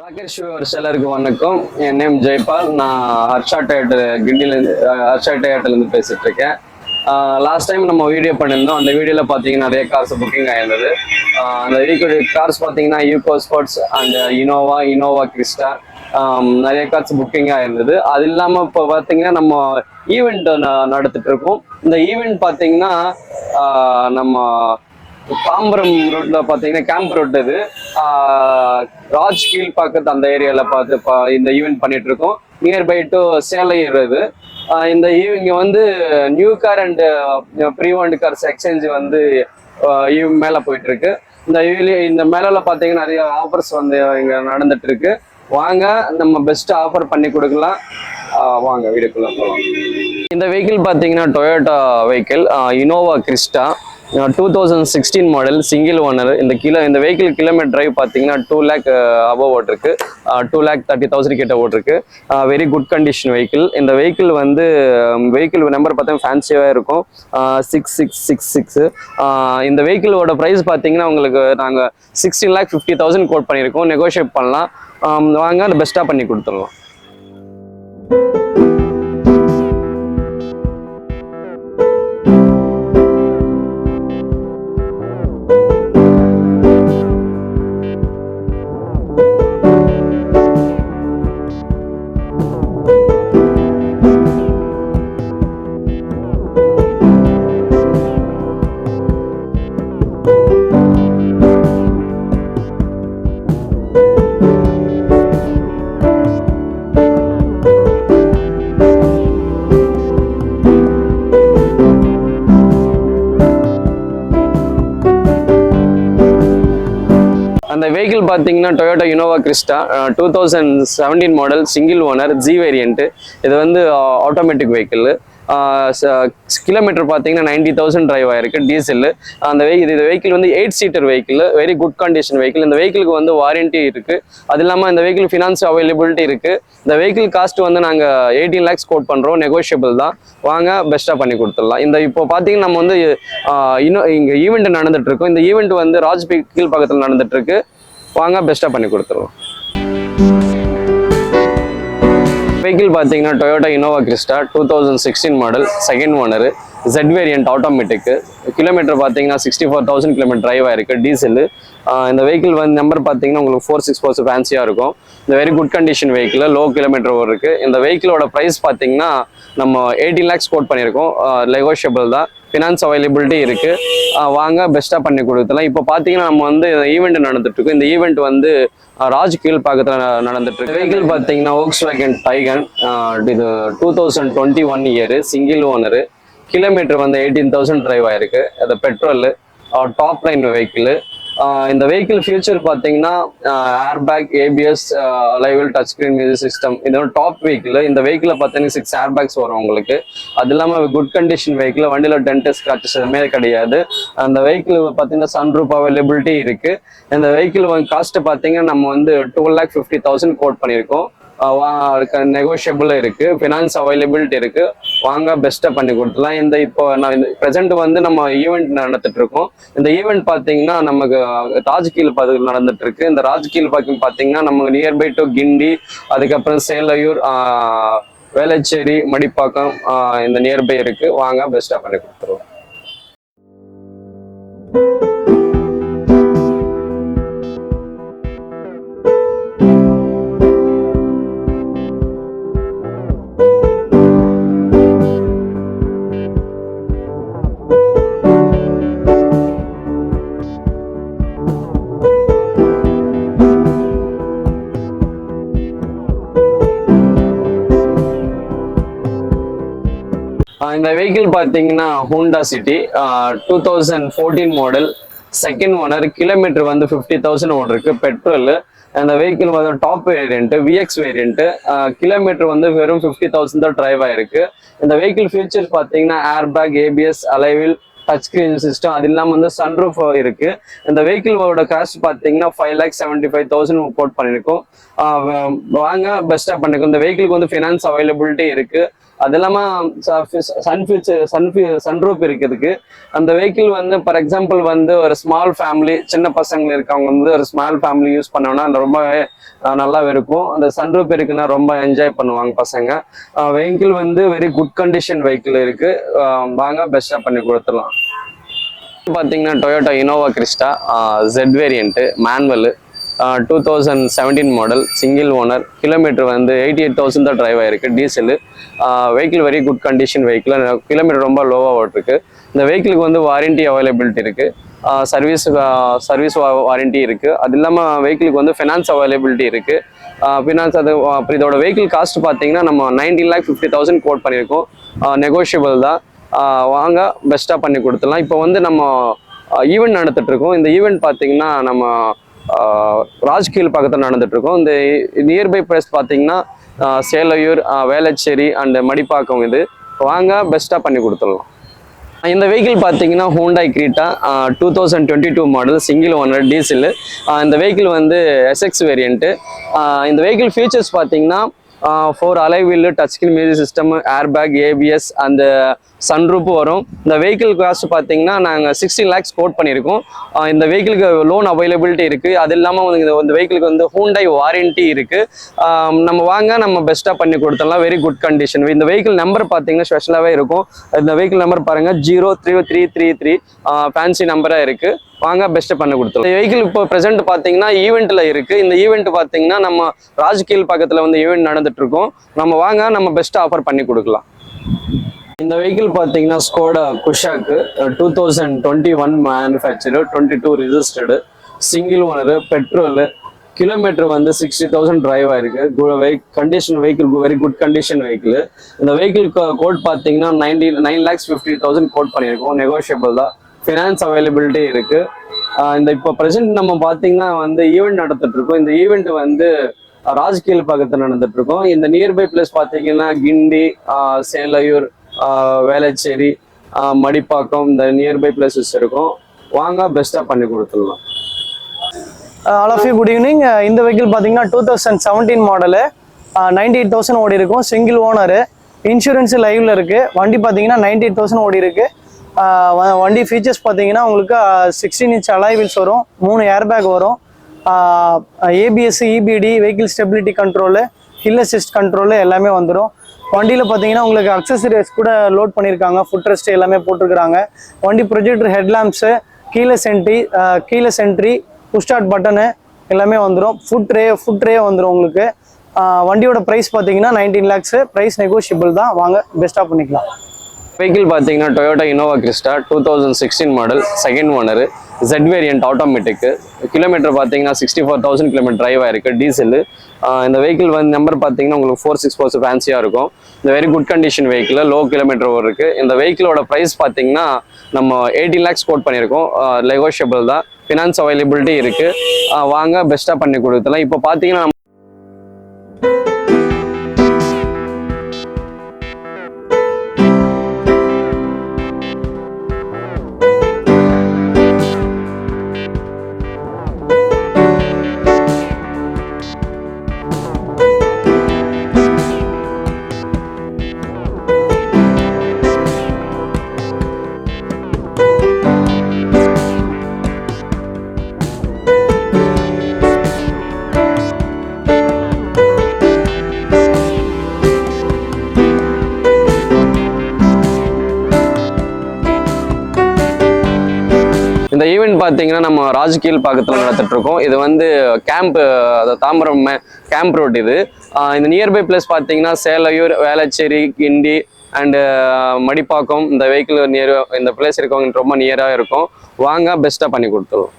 Rakesh viewers எல்லாருக்கும் வணக்கம். என் நேம் ஜெய்பால். நான் ஹர்ஷா டேட்டர் கிண்டிலேருந்து ஹர்ஷா டேட்டர்லேருந்து பேசிகிட்டு இருக்கேன் லாஸ்ட் டைம் நம்ம வீடியோ பண்ணியிருந்தோம். அந்த வீடியோவில் பார்த்தீங்கன்னா நிறைய கார்ஸ் புக்கிங் ஆயிருந்தது. அந்த ஈக்குவல் கார்ஸ் பார்த்தீங்கன்னா UCO sports and Innova Innova Crysta நிறைய கார்ஸ் புக்கிங் ஆயிருந்தது. அது இல்லாமல் இப்போ பார்த்தீங்கன்னா நம்ம ஈவெண்ட் நடத்திட்டு இருக்கோம். இந்த ஈவெண்ட் பார்த்தீங்கன்னா நம்ம தாம்பரம் ரோட்ல பாத்தீங்கன்னா கேம்ப் ரோட் இது. ராஜ் கீழ் பக்கத்து அந்த ஏரியால பார்த்து பா- இந்த ஈவெண்ட் பண்ணிட்டு இருக்கோம் நியர்பை டு சேலை இது. இந்த ஈவ் வந்து new car and pre cars exchange வந்து மேல போயிட்டு இருக்கு இந்த இந்த மேலே பாத்தீங்கன்னா நிறைய ஆஃபர்ஸ் வந்து இங்க நடந்துட்டு இருக்கு வாங்க நம்ம பெஸ்ட் ஆஃபர் பண்ணி கொடுக்கலாம். வாங்க வீடுக்குள்ள போகலாம் இந்த வெஹிக்கிள் பார்த்தீங்கன்னா Toyota vehicle Innova Crysta two thousand sixteen model single owner இந்த கிலோ இந்த வெஹிக்கிள் கிலோமீட்டர் டிரைவ் பார்த்தீங்கன்னா டூ லேக் அபவ் ஓட்டிருக்கு. டூ லேக் தேர்ட்டி தௌசண்ட் கிட்ட ஓட்டிருக்கு. வெரி குட் கண்டிஷன் வெஹிக்கிள் இந்த வெஹிக்கிள் வந்து வெஹிக்கிள் நம்பர் பார்த்தா ஃபேன்சியாக இருக்கும். சிக்ஸ் சிக்ஸ் சிக்ஸ் சிக்ஸ் இந்த வெஹிக்கிளோட ப்ரைஸ் பார்த்தீங்கன்னா உங்களுக்கு நாங்கள் sixteen lakh fifty thousand quote பண்ணியிருக்கோம். நெகோஷியேட் பண்ணலாம். வாங்க அதை பெஸ்ட்டாக பண்ணி கொடுத்துடலாம். பார்த்தீங்கன்னா Toyota Innova Crysta two thousand seventeen model single owner G variant இது வந்து ஆட்டோமேட்டிக் வெஹிக்கிள் கிலோமீட்டர் பார்த்தீங்கன்னா நைன்டி தௌசண்ட் ட்ரைவ் ஆயிருக்கு டீசல் அந்த வெஹி இது வெஹிக்கிள் வந்து eight seater vehicle very good condition vehicle இந்த வெஹிக்கிளுக்கு வந்து வாரண்டி இருக்கு. அது இல்லாமல் இந்த வெஹிக்கிள் ஃபினான்ஸ் அவைலபிலிட்டி இருக்கு. இந்த வெஹிக்கிள் காஸ்ட் வந்து நாங்கள் எயிட்டீன் லேக்ஸ் கோட் பண்ணுறோம் நெகோஷியபிள் தான். வாங்க பெஸ்ட்டாக பண்ணி கொடுத்துடலாம். இந்த இப்போ பார்த்தீங்கன்னா நம்ம வந்து இன்னும் இங்கே ஈவெண்ட் நடந்துட்டு இருக்கோம் இந்த ஈவெண்ட் வந்து ராஜ்பி கீழ் பக்கத்தில் நடந்துட்டு இருக்கு. வாங்க பெஸ்ட்டாக பண்ணி கொடுத்துருவோம். வெஹிக்கிள் பார்த்தீங்கன்னா Toyota Innova Crysta two thousand sixteen model second owner Z variant automatic kilometre பார்த்தீங்கன்னா sixty four thousand kilometre drive ஆயிருக்கு டீசல் இந்த வெஹிக்கிள் வந்து நம்பர் பார்த்தீங்கன்னா உங்களுக்கு ஃபோர் சிக்ஸ் ஃபோர்ஸ் ஃபேன்சியாக இருக்கும். இந்த very good condition vehicle low kilometre இருக்கு இந்த வெஹிக்கிளோட ப்ரைஸ் பார்த்தீங்கன்னா நம்ம எயிட்டீன் லேக்ஸ் கோட் பண்ணியிருக்கோம். லெகோஷியபிள் தான். ஃபினான்ஸ் அவைலபிலிட்டி இருக்கு. வாங்க பெஸ்ட்டாக பண்ணி கொடுத்துலாம் இப்போ பார்த்தீங்கன்னா நம்ம வந்து ஈவெண்ட் நடந்துட்டு இந்த ஈவெண்ட் வந்து ராஜ் கீழ் பக்கத்தில் நடந்துட்டு இருக்கு. வெஹிக்கிள் பார்த்தீங்கன்னா ஓக்ஸ் வேகன் டைகன் இது two thousand twenty one year single owner kilometre வந்து எயிட்டீன் தௌசண்ட் டிரைவ் ஆயிருக்கு. அது பெட்ரோல் டாப் லைன் வெஹிக்கிள் இந்த வெஹிக்கிள் ஃபியூச்சர் பார்த்தீங்கன்னா air bag ABS alloy wheel touch screen music system இதோட டாப் வெஹிக்கிள் இந்த vehicle பார்த்தீங்கன்னா six air bags வரும் உங்களுக்கு. அது இல்லாமல் குட் கண்டிஷன் வெஹிக்கிள் வண்டியில் டென்ட் ஸ்க்ராச்சஸ் எதுவுமே கிடையாது. அந்த வெஹிக்கிள் பார்த்தீங்கன்னா சன்ரூப் அவைலபிலிட்டி இருக்கு. இந்த வெஹிக்கிள் காஸ்ட் பார்த்தீங்கன்னா நம்ம வந்து two lakh fifty thousand quote பண்ணியிருக்கோம். நெகோஷியபிள் இருக்கு. ஃபினான்ஸ் அவைலபிலிட்டி இருக்கு. வாங்க பெஸ்ட்டாக பண்ணி கொடுத்துலாம் இந்த இப்போ நான் இந்த ப்ரெசென்ட் வந்து நம்ம ஈவெண்ட் நடத்திட்டு இருக்கோம். இந்த ஈவெண்ட் பார்த்தீங்கன்னா நமக்கு ராஜ்கீழ் பகுதியில் நடந்துட்டு இருக்கு. இந்த ராஜ்கீழ் பக்கம் பார்த்தீங்கன்னா நமக்கு நியர்பை டு கிண்டி அதுக்கப்புறம் சேலையூர் வேளச்சேரி மடிப்பாக்கம் இந்த நியர்பை இருக்கு. வாங்க பெஸ்ட்டாக பண்ணி கொடுத்துருவோம். ஆஹ் இந்த வெஹிக்கிள் பார்த்தீங்கன்னா Honda City two thousand fourteen model second owner kilometre வந்து ஃபிஃப்டி தௌசண்ட் ஓடிருக்கு. பெட்ரோல் அந்த வெஹிக்கிள் வந்து top variant VX variant kilometre வந்து வெறும் ஃபிஃப்டி தௌசண்ட் தான் டிரைவ் ஆயிருக்கு. இந்த வெஹிக்கிள் ஃபியூச்சர் பார்த்தீங்கன்னா air bag ABS alloy wheel touch screen system அது இல்லாமல் வந்து சன்ரூஃப் இருக்கு. இந்த வெஹிக்கிளோட காஸ்ட் பார்த்தீங்கன்னா five lakh seventy five thousand quote பண்ணியிருக்கோம் வாங்க பெஸ்ட்டாக பண்ணிருக்கோம். இந்த வெஹிக்கிளுக்கு வந்து ஃபினான்ஸ் அவைலபிலிட்டி இருக்கு. அது இல்லாமல் சன் ஃபியூச்சர் சன் சன்ரூப் இருக்கிறதுக்கு அந்த வெஹிக்கிள் வந்து ஃபார் எக்ஸாம்பிள் வந்து ஒரு ஸ்மால் ஃபேமிலி சின்ன பசங்க இருக்கவங்க வந்து ஒரு ஸ்மால் ஃபேமிலி யூஸ் பண்ணோம்னா அது ரொம்பவே நல்லா இருக்கும். அந்த சன்ரூப் இருக்குன்னா ரொம்ப என்ஜாய் பண்ணுவாங்க பசங்க. வெஹிக்கிள் வந்து வெரி குட் கண்டிஷன் வெஹிக்கிள் இருக்கு. வாங்க பெஸ்ட்டாக பண்ணி கொடுத்துடலாம். பார்த்தீங்கன்னா Toyota Innova Crysta Z variant manual two thousand seventeen model single owner kilometre வந்து எயிட்டி எயிட் தௌசண்ட் தான் டிரைவ் ஆயிருக்கு diesel vehicle very good condition vehicle kilometre ரொம்ப லோவாக ஓட்டிருக்கு. இந்த வெஹிக்கிளுக்கு வந்து வாரண்டி அவைலபிலிட்டி இருக்குது சர்வீஸ் சர்வீஸ் வாரண்டி இருக்குது அது இல்லாமல் வெஹிக்கிளுக்கு வந்து ஃபினான்ஸ் அவைலபிலிட்டி இருக்குது ஃபினான்ஸ் அது அப்புறம் இதோட வெஹிக்கிள் காஸ்ட் பார்த்தீங்கன்னா நம்ம nineteen lakh fifty thousand quote பண்ணியிருக்கோம் நெகோஷியபிள் தான். வாங்க பெஸ்ட்டாக பண்ணி கொடுத்துடலாம். இப்போ வந்து நம்ம ஈவெண்ட் நடத்திட்டு இருக்கோம். இந்த ஈவெண்ட் பார்த்தீங்கன்னா நம்ம ராஜ்கீழ் பக்கத்தில் நடந்துட்டுருக்கோம். இந்த நியர்பை பிளேஸ் பார்த்தீங்கன்னா சேலையூர் வேளச்சேரி அண்ட் மடிப்பாக்கம் இது. வாங்க பெஸ்ட்டாக பண்ணி கொடுத்துடலாம். இந்த வெஹிக்கிள் பார்த்தீங்கன்னா Hyundai Creta two thousand twenty two model single owner diesel இந்த வெஹிக்கிள் வந்து எஸ்எக்ஸ் வேரியண்ட்டு இந்த வெஹிக்கிள் ஃபீச்சர்ஸ் பார்த்தீங்கன்னா four alloy wheel touch screen music system air bag ABS அந்த சன்ரூப்பு வரும். இந்த வெஹிக்கிள் காஸ்ட் பார்த்தீங்கன்னா நாங்கள் சிக்ஸ்டீன் லேக்ஸ் கோட் பண்ணியிருக்கோம். இந்த வெஹிக்கிளுக்கு லோன் அவைலபிலிட்டி இருக்குது அது இல்லாமல் வந்து இந்த- இந்த வெஹிக்கிளுக்கு வந்து ஹூண்டாய் வாரண்டி இருக்குது நம்ம வாங்க நம்ம பெஸ்ட்டாக பண்ணி கொடுத்துடலாம். வெரி குட் கண்டிஷன் இந்த வெஹிக்கிள் நம்பர் பார்த்தீங்கன்னா ஸ்பெஷலாகவே இருக்கும். இந்த வெஹிக்கிள் நம்பர் பாருங்கள் zero three three three three fancy நம்பராக இருக்குது வாங்க பெஸ்ட்டு பண்ணி கொடுத்துருவோம் இந்த வெஹிக்கிள் இப்போ ப்ரெசென்ட் பார்த்தீங்கன்னா ஈவெண்ட்டில் இருக்குது இந்த ஈவெண்ட் பார்த்தீங்கன்னா நம்ம ராஜ்கீழ் பக்கத்தில் வந்து ஈவெண்ட் நடந்துட்டுருக்கோம். நம்ம வாங்க நம்ம பெஸ்ட்டு ஆஃபர் பண்ணி கொடுக்கலாம். இந்த வெஹிக்கிள் பார்த்தீங்கன்னா Skoda Kushaq two thousand twenty one manufacture twenty two registered single owner petrol kilometre வந்து சிக்ஸ்டி தௌசண்ட் டிரைவ் ஆயிருக்கு condition vehicle very good condition vehicle இந்த வெஹிக்கிள் கோட் பார்த்தீங்கன்னா ninety nine lakhs fifty thousand quote பண்ணியிருக்கோம். Negotiable தான். Finance availability இருக்கு. இந்த இப்போ present நம்ம பார்த்தீங்கன்னா வந்து ஈவெண்ட் நடத்திட்டு இருக்கோம் இந்த ஈவெண்ட் வந்து ராஜ்கீழ் பக்கத்தில் நடந்துட்டு இருக்கோம் இந்த நியர்பை பிளேஸ் பார்த்தீங்கன்னா கிண்டி சேலையூர் வேளச்சேரி மடிப்பாக்கம் இந்த நியர்பை பிளேசஸ் இருக்கும். வாங்க பெஸ்ட்டாக பண்ணி கொடுத்துடலாம். All of you good evening இந்த வெஹிக்கிள் பார்த்தீங்கன்னா two thousand seventeen model ninety eight thousand ஓடி இருக்கும். சிங்கிள் ஓனரு இன்சூரன்ஸ் லைவ்ல இருக்கு. வண்டி பார்த்தீங்கன்னா நைன்டி எயிட் தௌசண்ட் ஓடி இருக்கு. வண்டி ஃபீச்சர்ஸ் பார்த்தீங்கன்னா உங்களுக்கு சிக்ஸ்டீன் இன்ச் அலாய்வில்ஸ் வரும் மூணு ஏர்பேக் வரும் ABS EBD vehicle stability control hill assist control எல்லாமே வந்துடும் வண்டியில் பார்த்தீங்கன்னா உங்களுக்கு அக்சசரிஸ் கூட லோட் பண்ணியிருக்காங்க ஃபுட் ரெஸ்ட் எல்லாமே போட்டிருக்கிறாங்க. வண்டி ப்ரொஜெக்டர் ஹெட்லாம்ப்ஸு கீழே சென்ட்ரி கீழே சென்ட்ரி புஷ்டார்ட் பட்டனு எல்லாமே வந்துடும் ஃபுட் ட்ரே ஃபுட் ட்ரே வந்துடும் உங்களுக்கு. வண்டியோட ப்ரைஸ் பார்த்தீங்கன்னா நைன்டீன் லேக்ஸு ப்ரைஸ் நெகோஷியபிள் தான். வாங்க பெஸ்ட்டாக பண்ணிக்கலாம். வெஹிக்கிள் பார்த்தீங்கன்னா Toyota Innova Crysta two thousand sixteen model second owner Z variant automatic kilometre பார்த்தீங்கன்னா sixty four thousand kilometre drive ஆயிருக்கு டீசல் இந்த வெஹிக்கிள் வந்து நம்பர் பார்த்தீங்கன்னா உங்களுக்கு ஃபோர் சிக்ஸ் ஃபோர் ஃபேன்சியாக இருக்கும். இந்த very good condition vehicle low kilometre இருக்கு. இந்த வெஹிக்கிளோட ப்ரைஸ் பார்த்தீங்கன்னா நம்ம எயிட்டீன் லேக்ஸ் கோட் பண்ணியிருக்கோம். லெகோஷியபிள் தான். ஃபினான்ஸ் அவைலபிலிட்டி இருக்குது வாங்க பெஸ்ட்டாக பண்ணி கொடுத்துலாம் இப்போ பார்த்தீங்கன்னா இந்த ஈவெண்ட் பார்த்தீங்கன்னா நம்ம ராஜ்கீழ் பக்கத்தில் நடத்திட்டுருக்கோம். இது வந்து கேம்ப் தாம்பரம் கேம்ப் ரோட் இது. இந்த நியர்பை பிளேஸ் பார்த்தீங்கன்னா சேலையூர் வேளச்சேரி கிண்டி அண்டு மடிப்பாக்கம் இந்த வெஹிக்கிள் நியர் இந்த பிளேஸ் இருக்கவங்க ரொம்ப நியராக இருக்கும். வாங்க பெஸ்ட்டாக பண்ணி கொடுத்துருவோம்.